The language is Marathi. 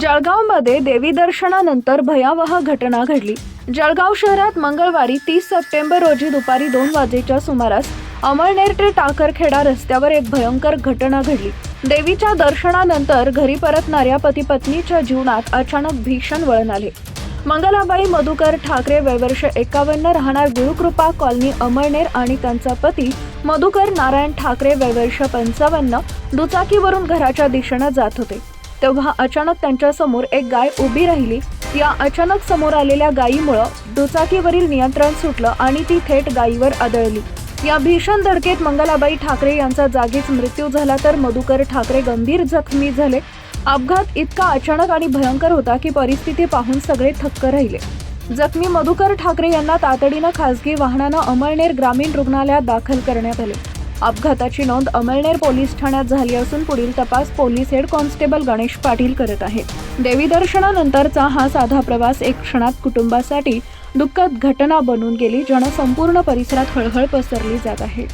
जळगावमध्ये देवी दर्शनानंतर भयावह घटना घडली. जळगाव शहरात मंगळवारी तीस सप्टेंबर रोजी दुपारी दोन वाजेच्या सुमारास अमळनेर ते टाकरखेडा रस्त्यावर एक भयंकर घटना घडली. देवीच्या दर्शनानंतर घरी परतणाऱ्या पती पत्नीच्या जीवनात अचानक भीषण वळण आले. मंगलाबाई मधुकर ठाकरे वयवर्ष एकावन्न राहणार गुरुकृपा कॉलनी अमळनेर आणि त्यांचा पती मधुकर नारायण ठाकरे वयवर्ष पंचावन्न दुचाकीवरून घराच्या दिशेनं जात होते. तेव्हा अचानक त्यांच्यासमोर एक गाय उभी राहिली. या अचानक समोर आलेल्या गायीमुळं दुचाकीवरील नियंत्रण सुटलं आणि ती थेट गायीवर आदळली. या भीषण धडकेत मंगलाबाई ठाकरे यांचा जागीच मृत्यू झाला तर मधुकर ठाकरे गंभीर जखमी झाले. अपघात इतका अचानक आणि भयंकर होता की परिस्थिती पाहून सगळे थक्क राहिले. जखमी मधुकर ठाकरे यांना तातडीनं खासगी वाहनानं अमळनेर ग्रामीण रुग्णालयात दाखल करण्यात आले. अपघाताची नोंद अमळनेर पोलीस ठाण्यात झाली असून पुढील तपास police head constable Ganesh Patil करत आहेत देवी दर्शनानंतरचा हा साधा प्रवास एक क्षणात कुटुंबासाठी दुःखद घटना बनून गेली ज्यानं संपूर्ण परिसरात हळहळ पसरली जात आहे.